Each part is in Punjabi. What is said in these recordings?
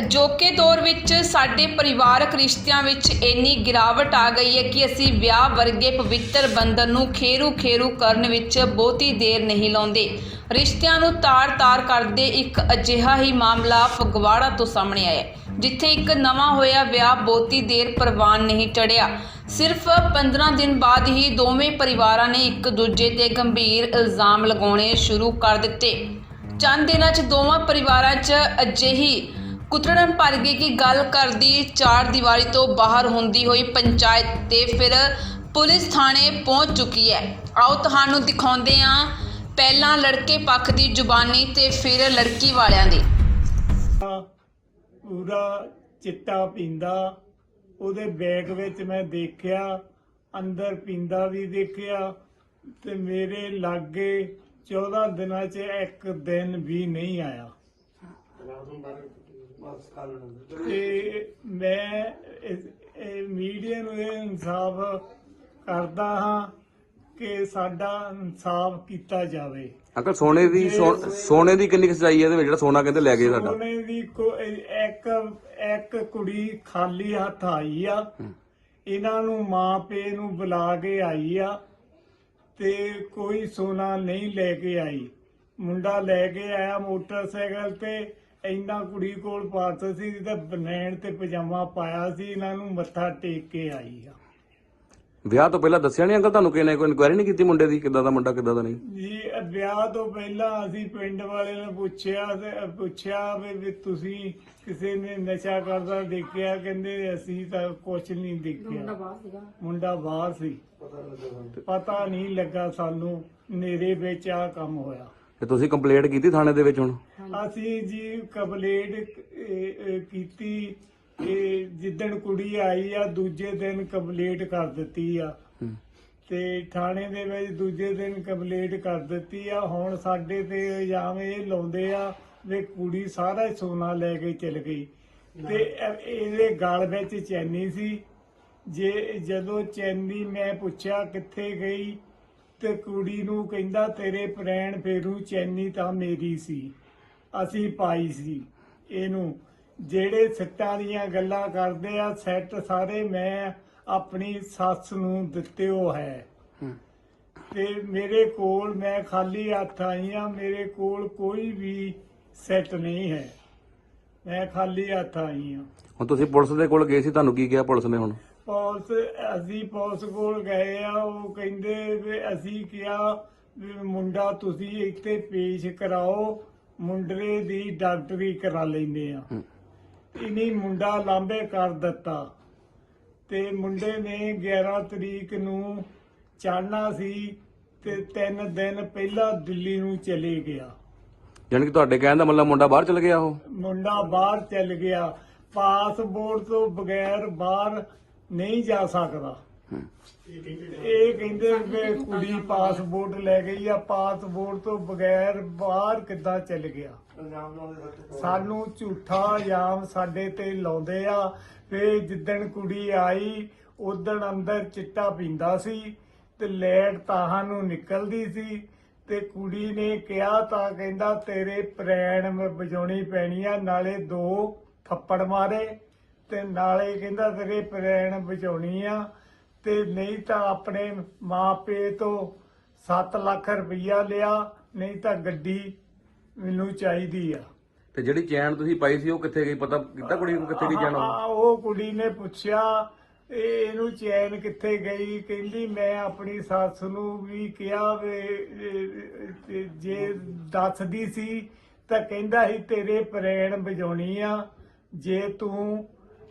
ਅਜੋਕੇ ਦੌਰ ਵਿੱਚ ਸਾਡੇ ਪਰਿਵਾਰਕ ਰਿਸ਼ਤਿਆਂ ਵਿੱਚ ਇੰਨੀ ਗਿਰਾਵਟ ਆ ਗਈ ਹੈ ਕਿ ਅਸੀਂ ਵਿਆਹ ਵਰਗੇ ਪਵਿੱਤਰ ਬੰਧਨ ਨੂੰ ਖੇਰੂ ਖੇਰੂ ਕਰਨ ਵਿੱਚ ਬਹੁਤੀ ਦੇਰ ਨਹੀਂ ਲਾਉਂਦੇ। ਰਿਸ਼ਤਿਆਂ ਨੂੰ ਤਾਰ-ਤਾਰ ਕਰਦੇ ਇੱਕ ਅਜਿਹਾ ਹੀ ਮਾਮਲਾ ਫਗਵਾੜਾ ਤੋਂ ਸਾਹਮਣੇ ਆਇਆ ਜਿੱਥੇ ਇੱਕ ਨਵਾਂ ਹੋਇਆ ਵਿਆਹ ਬਹੁਤੀ ਦੇਰ ਪ੍ਰਵਾਨ ਨਹੀਂ ਚੜਿਆ ਸਿਰਫ 15 ਦਿਨ ਬਾਅਦ ਹੀ ਦੋਵੇਂ ਪਰਿਵਾਰਾਂ ਨੇ ਇੱਕ ਦੂਜੇ ਤੇ ਗੰਭੀਰ ਇਲਜ਼ਾਮ ਲਗਾਉਣੇ ਸ਼ੁਰੂ ਕਰ ਦਿੱਤੇ। ਚੰਦ ਦਿਨਾਂ 'ਚ ਦੋਵਾਂ ਪਰਿਵਾਰਾਂ 'ਚ ਅਜਿਹੀ ਕੁਤੜਨ ਭਰ ਗਈ ਕਿ ਗੱਲ ਕਰਦੀ ਚਾਰ ਦੀਵਾਰੀ ਤੋਂ ਬਾਹਰ ਹੁੰਦੀ ਹੋਈ ਪੰਚਾਇਤ ਤੇ ਫਿਰ ਪੁਲਿਸ ਥਾਣੇ ਪਹੁੰਚ ਚੁੱਕੀ ਹੈ। ਆਓ ਤੁਹਾਨੂੰ ਦਿਖਾਉਂਦੇ ਹਾਂ ਪਹਿਲਾਂ ਲੜਕੇ ਪੱਖ ਦੀ ਜ਼ੁਬਾਨੀ ਤੇ ਫਿਰ ਲੜਕੀ ਵਾਲਿਆਂ ਦੀ। ਪੂਰਾ ਚਿੱਟਾ ਪੀਂਦਾ ਉਹਦੇ ਬੈਗ ਵਿੱਚ ਮੈਂ ਦੇਖਿਆ ਅੰਦਰ ਪੀਂਦਾ ਵੀ ਦੇਖਿਆ ਤੇ ਮੇਰੇ ਲਾਗੇ 14 ਦਿਨਾਂ 'ਚ ਇੱਕ ਦਿਨ ਵੀ ਨਹੀਂ ਆਇਆ। ਤੇ ਮੈਂ ਮੀਡੀਆ ਨੂੰ ਇਹ ਇਨਸਾਫ ਕਰਦਾ ਹਾਂ ਕਿ ਸਾਡਾ ਇਨਸਾਫ ਕੀਤਾ ਜਾਵੇ। ਅੰਕਲ ਸੋਨੇ ਦੀ ਸੋਨੇ ਦੀ ਕਿੰਨੀ ਸਜਾਈ ਹੈ ਇਹਦੇ ਵਿੱਚ? ਜਿਹੜਾ ਸੋਨਾ ਕਹਿੰਦੇ ਲੈ ਗਏ ਸਾਡਾ। ਸੋਨੇ ਦੀ ਇੱਕ ਇੱਕ ਕੁੜੀ ਖਾਲੀ ਹੱਥ ਆਈ ਆ। ਇਹਨਾਂ ਨੂੰ ਮਾਂ ਪੇ ਨੂੰ ਬੁਲਾ ਕੇ ਆਈ ਆ ਤੇ ਕੋਈ ਸੋਨਾ ਨਹੀਂ ਲੈ ਕੇ ਆਈ। ਮੁੰਡਾ ਲੈ ਕੇ ਆਇਆ ਮੋਟਰਸਾਈਕਲ ਤੇ ਇੰਨਾ ਕੁੜੀ ਕੋਲ ਪਾਸ ਸੀ ਤੇ ਬਨੈਣ ਤੇ ਪਜਾਮਾ ਪਾਇਆ ਸੀ ਇਹਨਾਂ ਨੂੰ ਮੱਥਾ ਟੇਕ ਕੇ ਆਈ ਆ। ਵਿਆਹ ਤੋਂ ਪਹਿਲਾਂ ਦੱਸਿਆ ਨਹੀਂ ਅੰਕਲ ਤੁਹਾਨੂੰ ਕਿਹਨੇ ਕੋਈ ਇਨਕੁਆਇਰੀ ਨਹੀਂ ਕੀਤੀ ਮੁੰਡੇ ਦੀ ਕਿੱਦਾਂ ਦਾ ਮੁੰਡਾ ਕਿੱਦਾਂ ਦਾ ਨਹੀਂ? ਜੀ ਇਹ ਵਿਆਹ ਤੋਂ ਪਹਿਲਾਂ ਅਸੀਂ ਪਿੰਡ ਵਾਲੇ ਨੇ ਪੁੱਛਿਆ ਤੇ ਪੁੱਛਿਆ ਵੀ ਵੀ ਤੁਸੀਂ ਕਿਸੇ ਨੇ ਨਸ਼ਾ ਕਰਦਾ ਦੇਖਿਆ? ਕਹਿੰਦੇ ਅਸੀਂ ਤਾਂ ਕੁਝ ਨਹੀਂ ਦੇਖਿਆ। ਮੁੰਡਾ ਬਾਹਰ ਸੀ। ਪਤਾ ਨਹੀਂ ਲੱਗਾ ਸਾਨੂੰ। ਨੇਰੇ ਵਿੱਚ ਆ ਕੰਮ ਹੋਇਆ। ਤੇ ਤੁਸੀਂ ਕੰਪਲੇਂਟ ਕੀਤੀ ਥਾਣੇ ਦੇ ਵਿੱਚ ਹੁਣ? ਅਸੀਂ ਜੀ ਕੰਪਲੇਂਟ ਕੀਤੀ ਇਹ ਜਿੱਦਣ ਕੁੜੀ ਆਈ ਆ ਦੂਜੇ ਦਿਨ ਕੰਪਲੇਂਟ ਕਰ ਦਿੱਤੀ ਆ। ਤੇ ਥਾਣੇ ਦੇ ਵਿੱਚ ਦੂਜੇ ਦਿਨ ਕੰਪਲੇਂਟ ਕਰ ਦਿੱਤੀ ਆ। ਹੁਣ ਸਾਡੇ ਤੇ ਇਲਜ਼ਾਮ ਇਹ ਲਾਉਂਦੇ ਆ ਵੀ ਕੁੜੀ ਸਾਰਾ ਹੀ ਸੋਨਾ ਲੈ ਕੇ ਚਲ ਗਈ। ਤੇ ਇਹ- ਇਹਦੇ ਗਲ ਵਿੱਚ ਚੈਨੀ ਸੀ। ਜੇ ਜਦੋਂ ਚੈਨੀ ਮੈਂ ਪੁੱਛਿਆ ਕਿੱਥੇ ਗਈ ਤੇ ਕੁੜੀ ਨੂੰ ਕਹਿੰਦਾ ਤੇਰੇ ਪ੍ਰੈਣ ਫੇਰੂ ਚੈਨੀ ਤਾਂ ਮੇਰੀ ਸੀ। ਅਸੀਂ ਪਾਈ ਸੀ ਇਹਨੂੰ। ਜਿਹੜੇ ਸੱਟਾਂ ਦੀਆਂ ਗੱਲਾਂ ਕਰਦੇ ਆ ਸੈੱਟ ਸਾਰੇ ਮੈਂ ਆਪਣੀ ਸੱਸ ਨੂੰ ਦਿੱਤੇ ਹੋ ਹੈ। ਹੂੰ। ਤੇ ਮੇਰੇ ਕੋਲ ਮੈਂ ਖਾਲੀ ਹੱਥ ਆਈ ਆ ਮੇਰੇ ਕੋਲ ਕੋਈ ਵੀ ਸੈੱਟ ਨਹੀਂ ਹੈ। ਮੈਂ ਖਾਲੀ ਹੱਥ ਆਈ ਆ। ਹੁਣ ਤੁਸੀਂ ਪੁਲਿਸ ਦੇ ਕੋਲ ਗਏ ਸੀ ਤੁਹਾਨੂੰ ਕੀ ਕਿਹਾ ਪੁਲਿਸ ਨੇ ਹੁਣ? ਪੁਲਿਸ ਅਸੀਂ ਪੁਲਿਸ ਕੋਲ ਗਏ ਆ ਉਹ ਕਹਿੰਦੇ ਵੀ ਅਸੀਂ ਕਿਹਾ ਵੀ ਮੁੰਡਾ ਤੁਸੀਂ ਇੱਥੇ ਪੇਸ਼ ਕਰਾਓ ਮੁੰਡਰੇ ਦੀ ਡਾਕਟਰੀ ਕਰਾ ਲੈਂਦੇ ਆ। ਇਨੀ ਮੁੰਡਾ ਲਾਂਬੇ ਕਰ ਦਿੱਤਾ। ਤੇ ਮੁੰਡੇ ਨੇ 11 ਤਰੀਕ ਨੂੰ ਚਾਹਨਾ ਸੀ ਤੇ 3 ਦਿਨ ਪਹਿਲਾਂ ਦਿੱਲੀ ਨੂੰ ਚਲੇ ਗਿਆ। ਯਾਨੀ ਕਿ ਤੁਹਾਡੇ ਕਹਿਣ ਦਾ ਮਤਲਬ ਮੁੰਡਾ ਬਾਹਰ ਚਲ ਗਿਆ ਉਹ? ਮੁੰਡਾ ਬਾਹਰ ਚੱਲ ਗਿਆ। ਪਾਸਪੋਰਟ ਤੋਂ ਬਗੈਰ ਬਾਹਰ ਨਹੀਂ ਜਾ ਸਕਦਾ। ਇਹ ਕਹਿੰਦੇ ਵੀ ਕੁੜੀ ਪਾਸਪੋਰਟ ਲੈ ਗਈ ਆ, ਪਾਸਪੋਰਟ ਤੋਂ ਬਗੈਰ ਬਾਹਰ ਕਿੱਦਾਂ ਚੱਲ ਗਿਆ? ਸਾਨੂੰ ਝੂਠਾ ਇਲਜ਼ਾਮ ਸਾਡੇ ਤੇ ਲਾਉਂਦੇ ਆ ਫੇ ਜਿੱਦਣ ਕੁੜੀ ਆਈ ਉਦਣ ਅੰਦਰ ਚਿੱਟਾ ਪੀਂਦਾ ਸੀ ਤੇ ਲੈਟ ਤਾਹਾਂ ਨੂੰ ਨਿਕਲਦੀ ਸੀ ਤੇ ਕੁੜੀ ਨੇ ਕਿਹਾ ਤਾਂ ਕਹਿੰਦਾ, ਤੇਰੇ ਪ੍ਰੈਣ ਵਜਾਉਣੀ ਪੈਣੀ ਆ, ਨਾਲੇ ਦੋ ਥੱਪੜ ਮਾਰੇ। ਤੇ ਨਾਲੇ ਕਹਿੰਦਾ ਤੇਰੇ ਪ੍ਰੈਣ ਵਜਾਉਣੀ ਆ ਤੇ ਨਹੀਂ ਤਾਂ ਆਪਣੇ ਮਾਪੇ ਤੋਂ 7 ਲੱਖ ਰੁਪਈਆ ਲਿਆ ਨਹੀਂ ਤਾਂ ਗੱਡੀ ਮੈਨੂੰ ਚਾਹੀਦੀ ਆ। ਤੇ ਜਿਹੜੀ ਚੈਨ ਤੁਸੀਂ ਪਾਈ ਸੀ ਉਹ ਕਿੱਥੇ ਗਈ? ਪਤਾ ਕੀਤਾ ਕੁੜੀ ਨੂੰ ਕਿੱਥੇ ਗਈ ਉਹ? ਹਾਂ, ਉਹ ਕੁੜੀ ਨੇ ਪੁੱਛਿਆ ਇਹ ਇਹਨੂੰ ਚੈਨ ਕਿੱਥੇ ਗਈ? ਕਹਿੰਦੀ ਮੈਂ ਆਪਣੀ ਸੱਸ ਨੂੰ ਵੀ ਕਿਹਾ ਵੀ ਇਹ- ਜੇ ਦੱਸਦੀ ਸੀ ਤਾਂ ਕਹਿੰਦਾ ਸੀ ਤੇਰੇ ਪ੍ਰੇਣ ਵਜਾਉਣੀ ਆ ਜੇ ਤੂੰ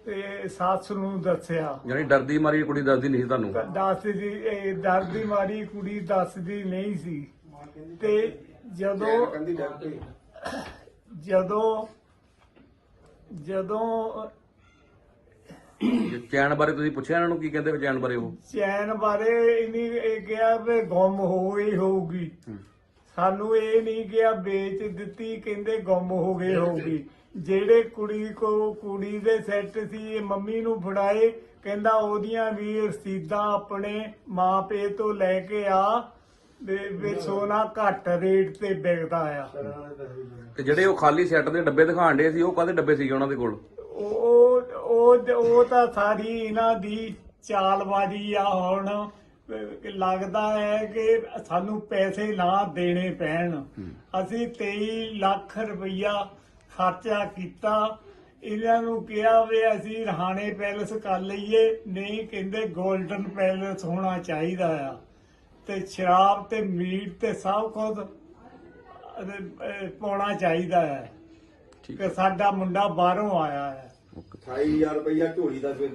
ਇਹ ਸੱਸ ਨੂੰ ਦੱਸਿਆ। ਯਾਨੀ ਡਰਦੀ ਮਾਰੀ ਕੁੜੀ ਦੱਸਦੀ ਨਹੀਂ ਸੀ ਤੁਹਾਨੂੰ? ਦੱਸਦੀ ਇਹ ਡਰ ਦੀ ਮਾਰੀ ਕੁੜੀ ਦੱਸਦੀ ਨਹੀਂ ਸੀ। ਤੇ ਜਦੋਂ ਜਦੋਂ ਜਦੋਂ ਚੈਨ ਬਾਰੇ ਤੁਸੀਂ ਪੁੱਛਿਆ ਇਹਨਾਂ ਨੂੰ ਕੀ ਕਹਿੰਦੇ ਵੀ ਚੈਨ ਬਾਰੇ ਉਹ? ਚੈਨ ਬਾਰੇ ਇਨੀ ਇਹ ਕਿਹਾ ਵੀ ਗੁੰਮ ਹੋ ਗਈ ਹੋਊਗੀ। ਸਾਨੂੰ ਇਹ ਨਹੀਂ ਕਿਹਾ ਵੇਚ ਦਿੱਤੀ ਕਹਿੰਦੇ ਗੁੰਮ ਹੋ ਗਏ ਹੋਊਗੀ। ਜਿਹੜੇ ਕੁੜੀ ਕੋ ਕੁੜੀ ਦੇ ਸੈੱਟ ਸੀ ਇਹ ਮੰਮੀ ਨੂੰ ਫੜਾਏ। ਕਹਿੰਦਾ ਉਹਦੀਆਂ ਵੀ ਰਸੀਦਾਂ ਆਪਣੇ ਮਾਪੇ ਤੋਂ ਲੈ ਕੇ ਆ ਵੀ ਵੀ ਸੋਨਾ ਘੱਟ ਰੇਟ ਤੇ ਵਿਕਦਾ ਆ। ਤੇ ਜਿਹੜੇ ਉਹ ਖਾਲੀ ਸੈੱਟ ਦੇ ਡੱਬੇ ਦਿਖਾਣ ਡੇ ਸੀ ਉਹ ਕਾਹਦੇ ਡੱਬੇ ਸੀਗੇ ਉਹਨਾਂ ਦੇ ਕੋਲ? ਉਹ ਉਹ ਉਹ ਤਾਂ ਸਾਰੀ ਇਹਨਾਂ ਦੀ ਚਾਲਬਾਜ਼ੀ ਆ ਹੁਣ। ਅਹ ਲੱਗਦਾ ਹੈ ਕਿ ਸਾਨੂੰ ਪੈਸੇ ਨਾ ਦੇਣੇ ਪੈਣ। ਅਸੀਂ 23 ਲੱਖ ਰੁਪਈਆ ਖਰਚਾ ਕੀਤਾ। ਇਹਨਾਂ ਨੂੰ ਕਿਹਾ ਵੀ ਅਸੀਂ ਰਹਾਣੇ ਪੈਲਸ ਕਰ ਲਈਏ ਨਹੀਂ ਕਹਿੰਦੇ 골ਡਨ ਪੈਲਸ ਹੋਣਾ ਚਾਹੀਦਾ ਆ। ਤੇ ਸ਼ਰਾਬ ਤੇ ਮੀਟ ਤੇ ਸਭ ਕੁਝ ਪਾਉਣਾ ਚਾਹੀਦਾ ਹੈ ਠੀਕ ਕਿ ਸਾਡਾ ਮੁੰਡਾ ਬਾਹਰੋਂ ਆਇਆ ਹੈ 28000 ਰੁਪਇਆ ਝੋਲੀ ਦਾ ਫਿਰ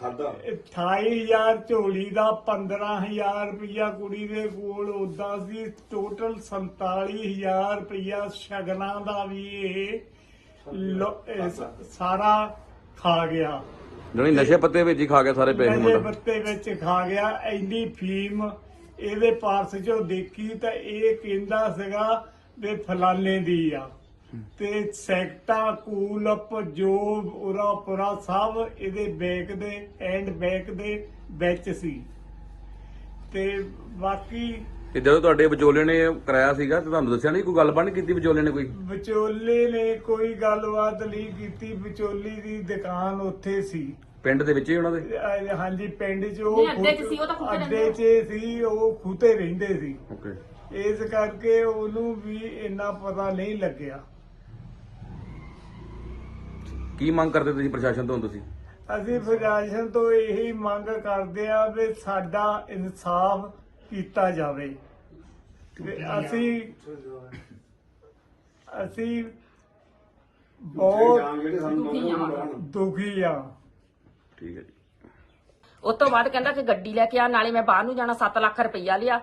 ਖਾਦਾ 28000 ਝੋਲੀ ਦਾ 15000 ਰੁਪਇਆ ਕੁੜੀ ਦੇ ਕੋਲ ਉਦਾਂ ਸੀ ਟੋਟਲ 47000 ਰੁਪਇਆ ਸ਼ਗਨਾਂ ਦਾ ਵੀ ਇਹ ਸਾਰਾ ਖਾ ਗਿਆ। ਜਣੀ ਨਸ਼ੇ ਪੱਤੇ ਵਿੱਚ ਹੀ ਖਾ ਗਿਆ ਸਾਰੇ ਪੈਸੇ ਨਸ਼ੇ ਮੁੰਡਾ ਬੱਤੇ ਵਿੱਚ ਖਾ ਗਿਆ ਇੰਨੀ ਫੀਮ ਇਹਦੇ ਪਾਰਸ ਚੋਂ ਦੇਖੀ ਤਾਂ ਇਹ ਕਹਿੰਦਾ ਸੀਗਾ ਵੀ ਫਲਾਣੇ ਦੀ ਆ। ਤੇ ਸੈਕਟਾ ਕੂਲਪ ਜੋ ਉਰਾ ਪੁਰਾ ਸਭ ਇਹਦੇ ਬੈਕ ਦੇ ਐਂਡ ਬੈਕ ਦੇ ਵਿੱਚ ਸੀ। ਤੇ ਬਾਕੀ ਤੇ ਜਦੋਂ ਤੁਹਾਡੇ ਵਿਚੋਲੇ ਨੇ ਕਰਾਇਆ ਸੀਗਾ ਤੇ ਤੁਹਾਨੂੰ ਦੱਸਿਆ ਨਹੀਂ ਕੋਈ ਗੱਲਬਾਤ ਨਹੀਂ ਕੀਤੀ ਵਿਚੋਲੇ ਨੇ ਕੋਈ? ਵਿਚੋਲੇ ਨੇ ਕੋਈ ਗੱਲਬਾਤ ਨਹੀਂ ਕੀਤੀ। ਵਿਚੋਲੀ ਦੀ ਦੁਕਾਨ ਉੱਥੇ ਸੀ। ਪਿੰਡ ਦੇ ਵਿੱਚ ਹੀ ਉਹਨਾਂ ਦੇ? ਅਹ ਹਾਂਜੀ ਪਿੰਡ 'ਚ ਉਹ ਨਹੀਂ, ਅੱਡੇ 'ਚ ਸੀ, ਉਹ ਤਾਂ ਖੁੱਤੇ ਅੱਡੇ 'ਚ ਸੀ ਉਹ ਖੁੱਤੇ ਰਹਿੰਦੇ ਸੀ। ਓਕੇ। ਇਸ ਕਰਕੇ ਉਹਨੂੰ ਵੀ ਇੰਨਾ ਪਤਾ ਨਹੀਂ ਲੱਗਿਆ। ਕੀ ਮੰਗ ਕਰਦੇ ਤੁਸੀਂ ਪ੍ਰਸ਼ਾਸਨ ਤੋਂ ਤੁਸੀਂ? ਅਸੀਂ ਪ੍ਰਸ਼ਾਸਨ ਤੋਂ ਇਹੀ ਮੰਗ ਕਰਦੇ ਆ ਵੀ ਸਾਡਾ ਇਨਸਾਫ ਕੀਤਾ ਜਾਵੇ। ਤੇ ਅਸੀਂ ਅਸੀਂ ਬਹੁਤ। ਦੁਖੀ ਆ ਠੀਕ ਹੈ ਜੀ। ਉਸ ਤੋਂ ਬਾਅਦ ਕਹਿੰਦਾ ਕਿ ਗੱਡੀ ਲੈ ਕੇ ਆ ਨਾਲੇ ਮੈਂ ਬਾਹਰ ਨੂੰ ਜਾਣਾ 7 ਲੱਖ ਰੁਪਈਆ ਲਿਆ।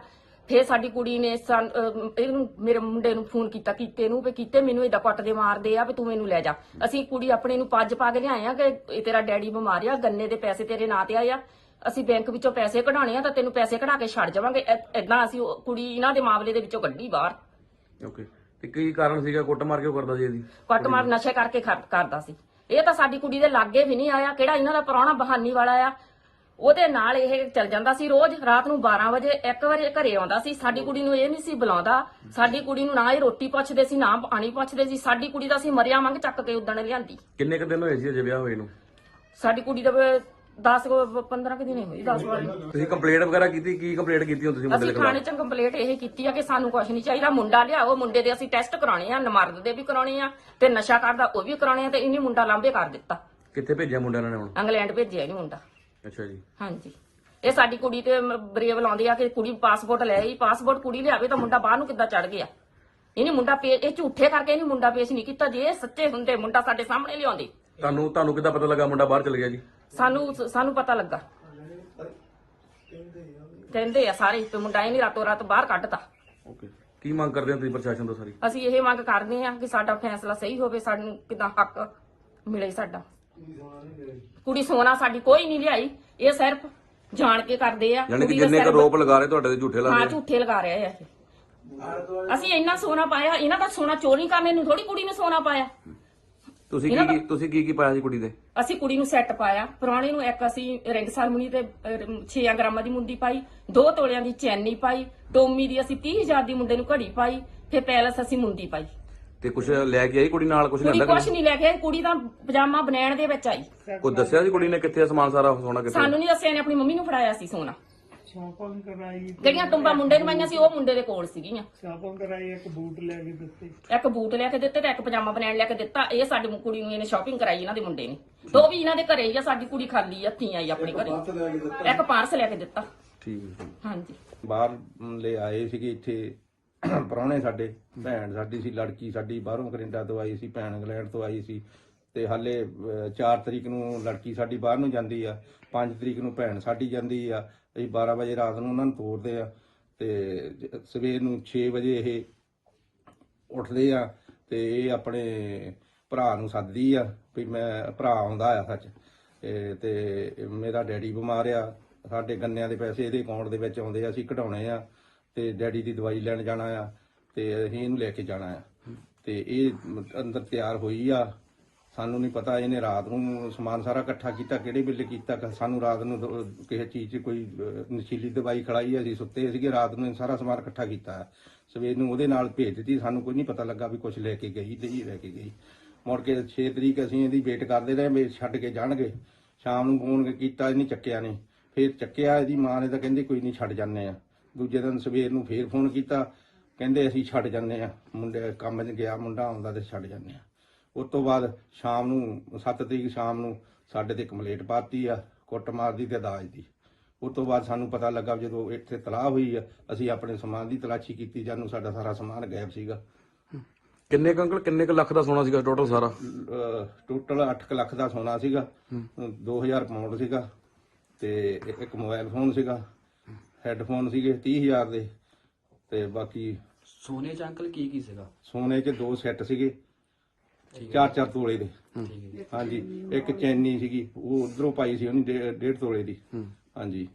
ਫੇਰ ਸਾਡੀ ਕੁੜੀ ਨੇ ਸਾਨ- ਅਹ ਇਹਨੂੰ ਮੇਰੇ ਮੁੰਡੇ ਨੂੰ ਫੋਨ ਕੀਤਾ ਕੀਤੇ ਨੂੰ ਵੀ ਕੀਤੇ ਮੈਨੂੰ ਏਦਾਂ ਕੁੱਟਦੇ ਮਾਰਦੇ ਆ ਵੀ ਤੂੰ ਮੈਨੂੰ ਲੈ ਜਾ। ਅਸੀਂ ਕੁੜੀ ਆਪਣੇ ਨੂੰ ਪੱਜ ਪਾ ਕੇ ਲਿਆਏ ਆ ਕਿ ਇਹ ਤੇਰਾ ਡੈਡੀ ਬਿਮਾਰ ਆ ਗੰਨੇ ਦੇ ਪੈਸੇ ਤੇਰੇ ਨਾਂ ਤੇ ਆਏ ਆ। ਅਸੀਂ ਬੈਂਕ ਵਿੱਚੋਂ ਪੈਸੇ ਕਢਾਉਣੇ ਆ ਤਾਂ ਤੈਨੂੰ ਪੈਸੇ ਕਢਾ ਕੇ ਛੱਡ ਜਾਵਾਂਗੇ। ਐਦਾਂ ਅਸੀਂ ਉਹ ਕੁੜੀ ਇਹਨਾਂ ਦੇ ਮਾਮਲੇ ਦੇ ਵਿੱਚੋਂ ਕੱਢੀ ਬਾਹਰ। ਓਕੇ। ਤੇ ਕੀ ਕਾਰਨ ਸੀਗਾ? ਕੁੱਟ ਮਾਰ ਕਿਉਂ ਕਰਦਾ ਸੀ ਇਹਦੀ? ਕੁੱਟਮਾਰ ਨਸ਼ੇ ਕਰਕੇ ਕਰਦਾ ਸੀ। ਇਹ ਤਾਂ ਸਾਡੀ ਕੁੜੀ ਦੇ ਲਾਗੇ ਵੀ ਨਹੀਂ ਆਇਆ ਕਿਹੜਾ ਇਹਨਾਂ ਦਾ ਪੁਰਾਣਾ ਬਹਾਨੀ ਵਾਲਾ ਆ। ਉਹਦੇ ਨਾਲ ਇਹ ਚੱਲ ਜਾਂਦਾ ਸੀ ਰੋਜ਼ ਰਾਤ ਨੂੰ 12 ਵਜੇ ਇੱਕ ਵਾਰੀ ਘਰੇ ਆਉਂਦਾ ਸੀ। ਸਾਡੀ ਕੁੜੀ ਨੂੰ ਇਹ ਨਹੀਂ ਸੀ ਬੁਲਾਉਂਦਾ। ਸਾਡੀ ਕੁੜੀ ਨੂੰ ਨਾ ਇਹ ਰੋਟੀ ਪੁੱਛਦੇ ਸੀ ਨਾ ਪਾਣੀ ਪੁੱਛਦੇ ਸੀ। ਸਾਡੀ ਕੁੜੀ ਦਾ ਸੀ ਮਰਿਆ ਮੰਗ ਚੱਕ ਕੇ ਉਦਣ ਲਿਆਂਦੀ। ਕਿੰਨੇ ਕ ਦਿਨ ਹੋਏ ਸੀ ਅਜੇ ਵਿਆਹ ਹੋਏ ਨੂੰ? ਸਾਡੀ ਕੁੜੀ ਦਾ 10 15 ਕਿ ਦਿਨ ਹੋਈ 10 ਵਾਰੀ ਤੁਸੀਂ ਕੰਪਲੇਂਟ ਵਗੈਰਾ ਕੀਤੀ? ਕੀ ਕੰਪਲੇਂਟ ਕੀਤੀ ਤੁਸੀਂ ਮੁੰਡੇ ਦੇ ਅਸੀਂ ਥਾਣੇ ਖਿਲਾਫ ਚ ਕੰਪਲੇਂਟ ਇਹ ਕੀਤੀ ਆ ਕਿ ਸਾਨੂੰ ਕੁਝ ਨਹੀਂ ਚਾਹੀਦਾ। ਮੁੰਡਾ ਲਿਆਓ ਮੁੰਡੇ ਦੇ ਅਸੀਂ ਟੈਸਟ ਕਰਾਉਣੇ ਆ ਨਮਰਦ ਦੇ ਵੀ ਕਰਾਉਣੇ ਆ ਤੇ ਨਸ਼ਾ ਕਰਦਾ ਉਹ ਵੀ ਕਰਾਉਣੇ ਆ ਤੇ ਇਹਨੇ ਮੁੰਡਾ ਲਾਂਬੇ ਕਰ ਦਿੱਤਾ। ਕਿੱਥੇ ਭੇਜਿਆ ਮੁੰਡਿਆਂ ਨੇ ਹੁਣ? ਇੰਗਲੈਂਡ ਭੇਜਿਆ ਇਹਨੂੰ ਮੁੰਡਾ। ਅੱਛਾ ਜੀ। ਹਾਂਜੀ। ਇਹ ਸਾਡੀ ਕੁੜੀ ਤੇ ਮ- ਬਰੇਵ ਲਾਉਂਦੇ ਆ ਕਿ ਕੁੜੀ ਪਾਸਪੋਰਟ ਲੈ ਆਈ ਪਾਸਪੋਰਟ ਕੁੜੀ ਲਿਆਵੇ ਤਾਂ ਮੁੰਡਾ ਬਾਹਰ ਨੂੰ ਕਿੱਦਾਂ ਚੜ ਗਿਆ? ਇਹਨੇ ਮੁੰਡਾ ਪੇ ਇਹ ਝੂਠੇ ਕਰਕੇ ਇਹਨੇ ਮੁੰਡਾ ਪੇਸ਼ ਨਹੀਂ ਕੀਤਾ ਜੇ ਇਹ ਸੱਚੇ ਹੁੰਦੇ ਮੁੰਡਾ ਸਾਡੇ ਸਾਹਮਣੇ ਲਿਆਉਂਦੇ। ਤੁਹਾਨੂੰ ਤੁਹਾਨੂੰ ਕਿੱਦਾਂ ਪਤਾ ਲੱਗਾ ਮੁੰਡਾ ਬਾਹਰ ਚਲ ਗਿਆ ਜੀ? ਸਾਨੂੰ ਸਾਨੂੰ ਪਤਾ ਲੱਗਾ। ਕਹਿੰਦੇ ਆ ਸਾਰੇ ਤੇ ਮੁੰਡਾ ਇਹਨੇ ਰਾਤੋਂ ਰਾਤ ਬਾਹਰ ਕੱਢਤਾ। ਓਕੇ। ਕੀ ਮੰਗ ਕਰਦੇ ਹੋ ਤੁਸੀਂ ਪ੍ਰਸ਼ਾਸਨ ਤੋਂ ਸਾਰੀ? ਅਸੀਂ ਇਹ ਮੰਗ ਕਰਦੇ ਆ ਕਿ ਸਾਡਾ ਫੈਸਲਾ ਸਹੀ ਹੋਵੇ ਸਾਨੂੰ ਕਿਦਾਂ ਹੱਕ ਮਿਲੇ ਸਾਡਾ। ਕੁੜੀ ਸੋਨਾ ਸਾਡੀ ਕੋਈ ਨਹੀਂ ਲਿਆਈ ਇਹ ਸਿਰਫ ਜਾਣ ਕੇ ਕਰਦੇ ਆ ਯਾਨੀ ਕਿ ਕੁੜੀ ਦਾ ਜਿੰਨੇ ਕ ਰੋਪ ਲਗਾ ਰਹੇ ਤੁਹਾਡੇ ਤੇ ਝੂਠੇ ਲਾ ਹਾਂ ਝੂਠੇ ਲਗਾ ਰਹੇ ਆ ਇਹ। ਅਸੀਂ ਇੰਨਾ ਸੋਨਾ ਪਾਇਆ ਇਹਨਾਂ ਦਾ ਸੋਨਾ ਚੋਰੀ ਕਰਨੇ ਨੂੰ ਥੋੜੀ ਕੁੜੀ ਨੇ ਸੋਨਾ ਪਾਇਆ। ਤੁਸੀਂ ਕੀ ਕੀ ਤੁਸੀਂ ਕੀ ਕੀ ਪਾਇਆ ਸੀ ਕੁੜੀ ਦੇ? ਅਸੀਂ ਕੁੜੀ ਨੂੰ ਸੈੱਟ ਪਾਇਆ। ਪੁਰਾਣੇ ਨੂੰ ਇੱਕ ਅਸੀਂ ਰਿੰਗ ਸਰਮਨੀ ਤੇ 6 ਗ੍ਰਾਮਾਂ ਦੀ ਮੁੰਦੀ ਪਾਈ 2 ਤੋਲਿਆਂ ਦੀ ਚੈਨੀ ਪਾਈ ਟੋਮੀ ਦੀ ਅਸੀਂ 30000 ਦੀ ਮੁੰਡੇ ਨੂੰ ਘੜੀ ਪਾਈ ਫਿਰ ਪੈਲਸ ਅਸੀਂ ਮੁੰਦੀ ਪਾਈ। ਤੇ ਕੁਝ ਲੈ ਕੇ ਆਈ ਕੁੜੀ ਨਾਲ ਕੁਝ ਕੁੜੀ ਲੈਂਦਾ ਕੁਛ ਨਹੀਂ ਲੈ ਕੇ ਆਈ ਕੁੜੀ ਤਾਂ ਪਜਾਮਾ ਬਨੈਣ ਦੇ ਵਿੱਚ ਆਈ। ਕੋਈ ਦੱਸਿਆ ਸੀ ਕੁੜੀ ਨੇ ਕਿੱਥੇ ਆ ਸਮਾਨ ਸਾਰਾ ਸੋਨਾ ਕਿੱਥੇ ਸਾਨੂੰ ਨਹੀਂ ਦੱਸਿਆ ਨੇ ਆਪਣੀ ਮੰਮੀ ਨੂੰ ਫੜਾਇਆ ਸੀ ਸੋਨਾ। ਸ਼ਾਪਿੰਗ ਕਰਾਈ ਜਿਹੜੀਆਂ ਟੁੰਬਾਂ ਮੁੰਡੇ ਨੂੰ ਪਾਈਆਂ ਸੀ ਉਹ ਮੁੰਡੇ ਦੇ ਕੋਲ ਸੀਗੀਆਂ। ਸ਼ਾਪਿੰਗ ਕਰਾਈ ਇੱਕ ਬੂਟ ਲੈ ਕੇ ਦਿੱਤੇ। ਇੱਕ ਬੂਟ ਲੈ ਕੇ ਦਿੱਤੇ ਤੇ ਇੱਕ ਪਜਾਮਾ ਬਨੈਣ ਲੈ ਕੇ ਦਿੱਤਾ। ਇਹ ਸਾਡੀ ਕੁੜੀ ਨੂੰ ਇਹਨੇ ਸ਼ਾਪਿੰਗ ਕਰਾਈ ਇਹਨਾਂ ਦੇ ਮੁੰਡੇ ਨੇ। ਉਹ ਵੀ ਇਹਨਾਂ ਦੇ ਘਰੇ ਹੀ ਆ ਸਾਡੀ ਕੁੜੀ ਖਾਲੀ ਹੱਥੀਂ ਆਈ ਆਪਣੇ ਘਰੇ। ਇੱਕ ਪਾਰਸ ਲੈ ਕੇ ਦਿੱਤਾ। ਠੀਕ ਹੈ। ਹਾਂਜੀ। ਬਾਹਰ ਲੈ ਆਏ ਸੀਗੇ ਇੱਥੇ। ਪ੍ਰਾਹੁਣੇ ਸਾਡੇ, ਭੈਣ ਸਾਡੀ ਸੀ, ਲੜਕੀ ਸਾਡੀ, ਬਾਹਰੋਂ ਕੈਨੇਡਾ ਤੋਂ ਆਈ ਸੀ, ਭੈਣ ਇੰਗਲੈਂਡ ਤੋਂ ਆਈ ਸੀ। ਤੇ ਹਾਲੇ 4 ਤਰੀਕ ਨੂੰ ਲੜਕੀ ਸਾਡੀ ਬਾਹਰ ਨੂੰ ਜਾਂਦੀ ਆ 5 ਤਰੀਕ ਨੂੰ ਭੈਣ ਸਾਡੀ ਜਾਂਦੀ ਆ। ਅਸੀਂ 12 ਵਜੇ ਰਾਤ ਨੂੰ ਉਹਨਾਂ ਨੂੰ ਤੋਰਦੇ ਆ ਤੇ ਸਵੇਰ ਨੂੰ 6 ਵਜੇ ਇਹ ਉੱਠਦੇ ਆ ਤੇ ਇਹ ਆਪਣੇ ਭਰਾ ਨੂੰ ਸੱਦਦੀ ਆ ਵੀ ਮੈਂ, ਭਰਾ ਆਉਂਦਾ ਆ ਸੱਚ। ਤੇ- ਤੇ ਮੇਰਾ ਡੈਡੀ ਬਿਮਾਰ ਆ, ਸਾਡੇ ਗੰਨਿਆਂ ਦੇ ਪੈਸੇ ਇਹਦੇ ਅਕਾਊਂਟ ਦੇ ਵਿੱਚ ਆਉਂਦੇ ਆ, ਅਸੀਂ ਕਢਾਉਣੇ ਆ। ਤੇ ਡੈਡੀ ਦੀ ਦਵਾਈ ਲੈਣ ਜਾਣਾ ਆ ਤੇ ਅਸੀਂ ਇਹਨੂੰ ਲੈ ਕੇ ਜਾਣਾ ਆ। ਤੇ ਇਹ ਅੰਦਰ ਤਿਆਰ ਹੋਈ ਆ। ਸਾਨੂੰ ਨਹੀਂ ਪਤਾ ਇਹਨੇ ਰਾਤ ਨੂੰ ਸਮਾਨ ਸਾਰਾ ਇਕੱਠਾ ਕੀਤਾ, ਕਿਹੜੇ ਬਿੱਲ ਕੀਤਾ। ਕਿ ਸਾਨੂੰ ਰਾਤ ਨੂੰ ਕਿਸੇ ਚੀਜ਼ 'ਚ ਕੋਈ ਨਸ਼ੀਲੀ ਦਵਾਈ ਖੜਾਈ ਅਸੀਂ ਸੁੱਤੇ ਸੀਗੇ, ਰਾਤ ਨੂੰ ਸਾਰਾ ਸਮਾਨ ਇਕੱਠਾ ਕੀਤਾ। ਹੈ। ਸਵੇਰ ਨੂੰ ਉਹਦੇ ਨਾਲ ਭੇਜ ਦਿੱਤੀ, ਸਾਨੂੰ ਕੋਈ ਨਹੀਂ ਪਤਾ ਲੱਗਾ ਵੀ ਕੁਝ ਲੈ ਕੇ ਗਈ ਨਹੀਂ ਲੈ ਕੇ ਗਈ। ਮੁੜ ਕੇ 6 ਤਰੀਕ ਅਸੀਂ ਇਹਦੀ ਵੇਟ ਕਰਦੇ ਰਹੇ ਵੀ ਛੱਡ ਕੇ ਜਾਣਗੇ। ਸ਼ਾਮ ਨੂੰ ਫੋਨ ਕੀਤਾ, ਇਹਨੇ ਚੱਕਿਆ ਨਹੀਂ। ਫੇਰ ਚੱਕਿਆ, ਇਹਦੀ ਮਾਂ ਨੇ ਤਾਂ ਕਹਿੰਦੇ ਕੋਈ ਨਹੀਂ, ਛੱਡ ਜਾਂਦੇ ਆ। ਦੂਜੇ ਦਿਨ ਸਵੇਰ ਨੂੰ ਫੇਰ ਫੋਨ ਕੀਤਾ। ਕਹਿੰਦੇ ਅਸੀਂ ਛੱਡ ਜਾਂਦੇ ਆ ਮੁੰਡੇ ਕੰਮ 'ਚ ਗਿਆ ਮੁੰਡਾ ਆਉਂਦਾ ਤੇ ਛੱਡ ਜਾਂਦੇ ਆ ਉਸ ਤੋਂ ਬਾਅਦ ਸ਼ਾਮ ਨੂੰ 7 ਤਰੀਕ ਸ਼ਾਮ ਨੂੰ ਸਾਡੇ ਤੇ ਕੰਪਲੇਂਟ ਪਾਤੀ ਆ ਕੁੱਟਮਾਰ ਦੀ ਤੇ ਦਾਜ ਦੀ। ਉਸ ਤੋਂ ਬਾਅਦ ਸਾਨੂੰ ਪਤਾ ਲੱਗਾ ਜਦੋਂ ਇੱਥੇ ਤਲਾਹ ਹੋਈ ਆ ਅਸੀਂ ਆਪਣੇ ਸਮਾਨ ਦੀ ਤਲਾਸ਼ੀ ਕੀਤੀ ਜਾਨੂੰ ਸਾਡਾ ਸਾਰਾ ਸਮਾਨ ਗਾਇਬ ਸੀਗਾ। ਕਿੰਨੇ ਕੁ ਅੰਕਲ ਕਿੰਨੇ ਕੁ ਲੱਖ ਦਾ ਸੋਨਾ ਸੀਗਾ ਟੋਟਲ ਸਾਰਾ? ਟੋਟਲ 8 ਲੱਖ ਦਾ ਸੋਨਾ ਸੀਗਾ। 2000 ਪਾਉਂਡ ਸੀਗਾ ਤੇ ਇੱਕ ਮੋਬਾਈਲ ਫੋਨ ਸੀਗਾ। ਹੈੱਡਫੋਨ ਸੀਗੇ 30000 ਦੇ ਤੇ ਬਾਕੀ ਸੋਨੇ ਚ ਅੰਕਲ ਕੀ ਕੀ ਸੀਗਾ? ਸੋਨੇ 'ਚ ਦੋ ਸੈੱਟ ਸੀਗੇ। ਚਾਰ ਚਾਰ ਤੋਲੇ ਦੇ। ਹਾਂਜੀ ਇੱਕ ਚੈਨੀ ਸੀਗੀ ਉਹ ਉਧਰੋਂ ਪਾਈ ਸੀ ਉਹਨੇ ਡੇ- ਡੇਢ ਤੋਲੇ ਦੀ। ਹਾਂਜੀ।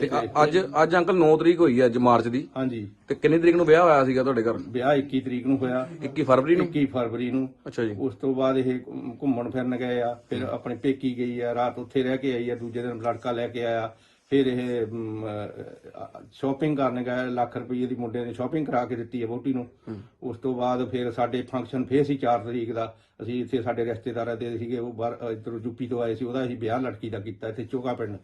ਤੇ ਅ- ਅੱਜ ਅੱਜ ਅੰਕਲ 9 ਤਰੀਕ ਹੋਈ ਹੈ ਅੱਜ ਮਾਰਚ ਦੀ। ਹਾਂਜੀ। ਤੇ ਕਿੰਨੀ ਤਰੀਕ ਨੂੰ ਵਿਆਹ ਹੋਇਆ ਸੀਗਾ ਤੁਹਾਡੇ ਘਰ? ਵਿਆਹ 21 ਤਰੀਕ ਨੂੰ ਹੋਇਆ। 21 ਫਰਵਰੀ ਨੂੰ? 21 ਫਰਵਰੀ ਨੂੰ। ਅੱਛਾ ਜੀ। ਉਸ ਤੋਂ ਬਾਅਦ ਇਹ ਘੁੰਮ- ਘੁੰਮਣ ਫਿਰਨ ਗਏ ਆ। ਫਿਰ ਆਪਣੇ ਪੇਕੀ ਗਈ ਆ ਰਾਤ ਉੱਥੇ ਰਹਿ ਕੇ ਆਈ ਆ ਦੂਜੇ ਦਿਨ ਲੜਕਾ ਲੈ ਕੇ ਆਇਆ। ਫਿਰ ਇਹ ਸ਼ਾਪਿੰਗ ਕਰਨ ਗਏ ਲੱਖ ਰੁਪਏ ਦੀ ਮੁੰਡੇ ਨੇ ਸ਼ਾਪਿੰਗ ਕਰਾ ਕੇ ਦਿੱਤੀ ਹੈ ਵੋਟੀ ਨੂੰ। ਉਸ ਤੋਂ ਬਾਅਦ ਫਿਰ ਸਾਡੇ ਫੰਕਸ਼ਨ ਫੇਰ ਸੀ 4 ਤਰੀਕ ਦਾ ਅਸੀਂ ਇੱਥੇ ਸਾਡੇ ਰਿਸ਼ਤੇਦਾਰਾਂ ਦੇ ਸੀਗੇ ਉਹ ਬਾਹਰ ਇਧਰ ਯੂਪੀ ਤੋਂ ਆਏ ਸੀ ਉਹਦਾ ਅਸੀਂ ਵਿਆਹ ਲੜਕੀ ਦਾ ਕੀਤਾ ਇੱਥੇ ਚੋਗਾ ਪਿੰਡ।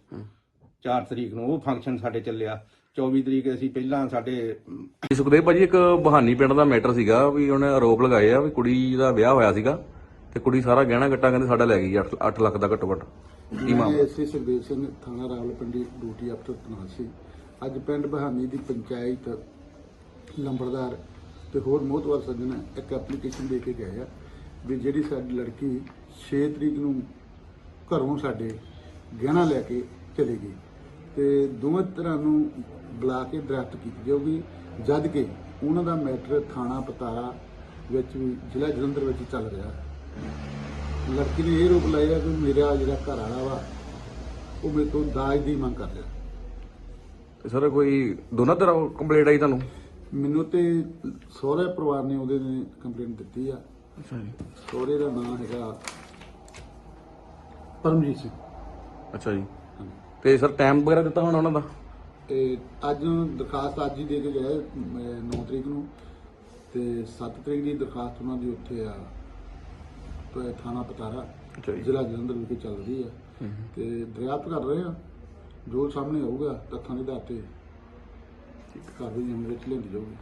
4 ਤਰੀਕ ਨੂੰ ਉਹ ਫੰਕਸ਼ਨ ਸਾਡੇ ਚੱਲਿਆ। 24 ਤਰੀਕ ਅਸੀਂ ਪਹਿਲਾਂ ਸਾਡੇ ਸੁਖਦੇਵ ਭਾਜੀ ਇੱਕ ਬਹਾਨੀ ਪਿੰਡ ਦਾ ਮੈਟਰ ਸੀਗਾ ਵੀ ਉਹਨੇ ਆਰੋਪ ਲਗਾਏ ਆ ਵੀ ਕੁੜੀ ਦਾ ਵਿਆਹ ਹੋਇਆ ਸੀਗਾ ਤੇ ਕੁੜੀ ਸਾਰਾ ਗਹਿਣਾ ਗੱਟਾ ਕਹਿੰਦੇ ਸਾਡਾ ਲੈ ਗਈ 8 ਲੱਖ ਦਾ ਘੱਟੋ ਘੱਟ। ਕੀ ਮਾਮਲਾ ਐਸਏ ਸੁਖਦੇਵ ਸਿੰਘ ਥਾਣਾ ਰਾਵਲਪਿੰਡੀ ਡਿਊਟੀ ਅਫਸਰ ਤੈਨਾਤ ਸੀ। ਅੱਜ ਪਿੰਡ ਬਹਾਨੀ ਦੀ ਪੰਚਾਇਤ ਲੰਬੜਦਾਰ ਤੇ ਹੋਰ ਮੋਹਤਵਾਰ ਸੱਜਣ ਇੱਕ ਐਪਲੀਕੇਸ਼ਨ ਦੇ ਕੇ ਗਏ ਆ ਵੀ ਜਿਹੜੀ ਸਾਡੀ ਲੜਕੀ 6 ਤਰੀਕ ਨੂੰ ਘਰੋਂ ਸਾਡੇ ਗਹਿਣਾ ਲੈ ਕੇ ਚਲੇ ਗਈ ਤੇ ਦੋਵੇਂ ਤਰ੍ਹਾਂ ਨੂੰ ਬੁਲਾ ਕੇ ਡਰਾਫਟ ਕੀਤੀ ਜਾਊਗੀ ਜਦ ਕਿ ਉਹਨਾਂ ਦਾ ਮੈਟਰ ਥਾਣਾ ਪਤਾਰਾ ਵਿੱਚ ਵੀ ਜ਼ਿਲ੍ਹਾ ਜਲੰਧਰ ਵਿੱਚ ਚੱਲ ਰਿਹਾ। ਲੜਕੀ ਨੇ ਇਹ ਰੋਪ ਲਾਇਆ ਕਿ ਮੇਰਾ ਜਿਹੜਾ ਘਰ ਵਾਲਾ ਵਾ ਉਹ ਮੇਰੇ ਤੋਂ ਦਾਜ ਦੀ ਮੰਗ ਕਰ ਰਿਹਾ ਤੇ ਸਰ ਕੋਈ ਦੋਨਾਂ ਤਰ੍ਹਾਂ ਕੰਪਲੇਂਟ ਆਈ ਤੁਹਾਨੂੰ? ਮੈਨੂੰ ਤੇ ਸਹੁਰੇ ਪਰਿਵਾਰ ਨੇ ਉਹਦੇ ਨੇ ਕੰਪਲੇਂਟ ਦਿੱਤੀ ਆ। ਅੱਛਾ ਜੀ। ਸਹੁਰੇ ਦਾ ਨਾਮ ਹੈਗਾ ਪਰਮਜੀਤ ਸਿੰਘ। ਅੱਛਾ ਜੀ। ਤੇ ਸਰ ਟਾਈਮ ਵਗੈਰਾ ਦਿੱਤਾ ਹੋਣਾ ਉਹਨਾਂ ਦਾ? ਤੇ ਅੱਜ ਦਰਖਾਸਤ ਅੱਜ ਹੀ ਦੇ ਕੇ ਗਏ 9 ਤਰੀਕ ਨੂੰ। ਤੇ 7 ਤਰੀਕ ਦੀ ਦਰਖਾਸਤ ਉਹਨਾਂ ਦੀ ਉੱਥੇ ਆ। ਤੇ ਥਾਣਾ ਪਤਾਰਾ ਅੱਛਾ ਜੀ। ਜ਼ਿਲ੍ਹਾ ਜਲੰਧਰ ਵਿਖੇ ਚੱਲ ਰਹੀ ਆ ਤੇ ਦਰਿਆਪਤ ਕਰ ਰਹੇ ਆ? ਜੋ ਸਾਹਮਣੇ ਆਊਗਾ ਤੱਥਾਂ ਦੇ ਆਧਾਰ ਤੇ ਕਾਰਵਾਈ ਅਮਲ ਵਿੱਚ ਲਿਆਂਦੀ ਜਾਊਗੀ।